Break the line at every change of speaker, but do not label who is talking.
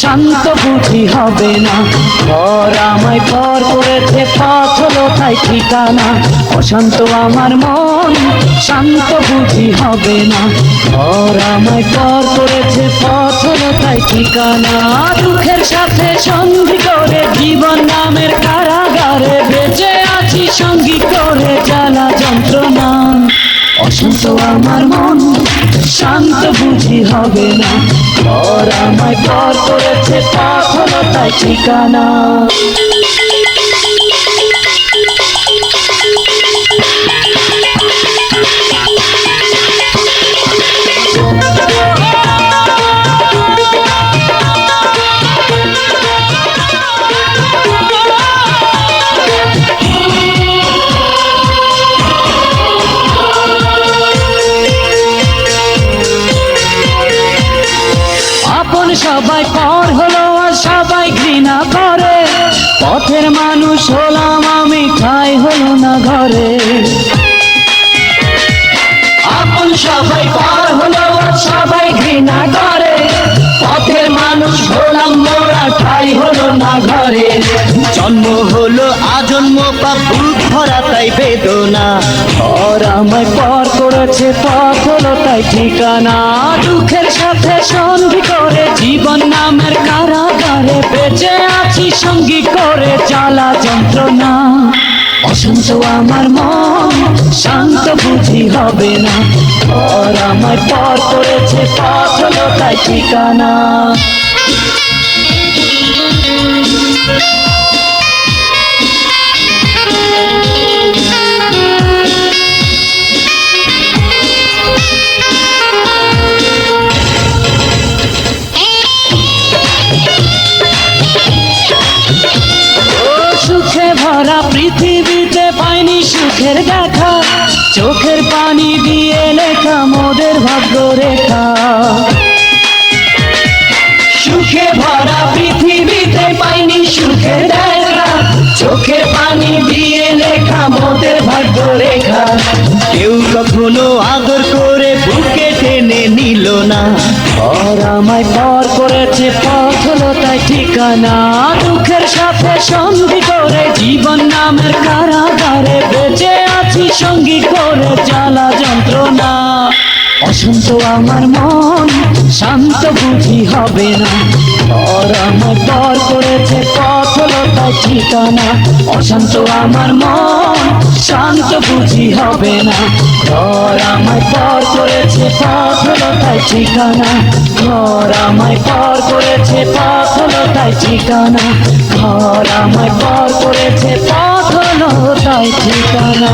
শান্ত বুঝি হবে না। ঘর আমায় পর করেছে পথ হলো তাই ঠিকানা। অশান্ত আমার মন, শান্ত বুঝি হবে না। ঘর আমায় পর করেছে পথ হলো তাই ঠিকানা। দুঃখের সাথে সন্ধি করে জীবন নামের কারাগারে বেঁচে আছি সঙ্গী করে জ্বালা যন্ত্রণা। অশান্ত আমার মন শান্ত বুঝি হবে না। ঘর আমায় পর করেছে পথ হলো তাই ঠিকানা। সবাই পর হলো আর সবাই ঘৃণা করে। পথের মানুষ হলাম আমি, ঠাই হলো না ঘরে। আপন সবাই পর হলো আর সবাই ঘৃণা করে। পথের মানুষ হলাম মোরা, ঠাই হলো না ঘরে।
জন্ম হলো, আজন্ম বুক ভরা তাই বেদনা।
ঘর আমায় পর করেছে, পথ হলো তাই ঠিকানা। দুঃখের সাথে সঙ্গী জ্বালা যন্ত্রণা। অশান্ত আমার মন, শান্ত বুঝি হবে না। পর আমার পর করেছে পথ হলো ঠিকানা। সুখে ভরা পৃথিবীতে পাইনি সুখের দেখা। চোখের পানি দিয়ে লেখা মোদের ভাগ্য রেখা সুখে ভরা পৃথিবীতে পাইনি সুখের দেখা। চোখের পানি দিয়ে
কেউ কখনো আদর করে বুকে টেনে নিল না।
ঘর আমায় পর করেছে পথ ঠিকানা, দুঃখের সাথে সঙ্গী করে, জীবন নামের কারাগারে বেঁচে আছি, সঙ্গী করে জ্বালা যন্ত্রণা। অশান্ত আমার মন, শান্ত বুঝি হবে না। আমার পর করেছে পথ ঠিকানা। অশান্ত আমার মন, শান্ত বুঝি হবে না। ঘর আমায় পর করেছে পথ হলো তাই ঠিকানা। ঘর আমায় পর করেছে পথ হলো ঠিকানা। ঘর আমায় পর করেছে পথ হলো তাই ঠিকানা।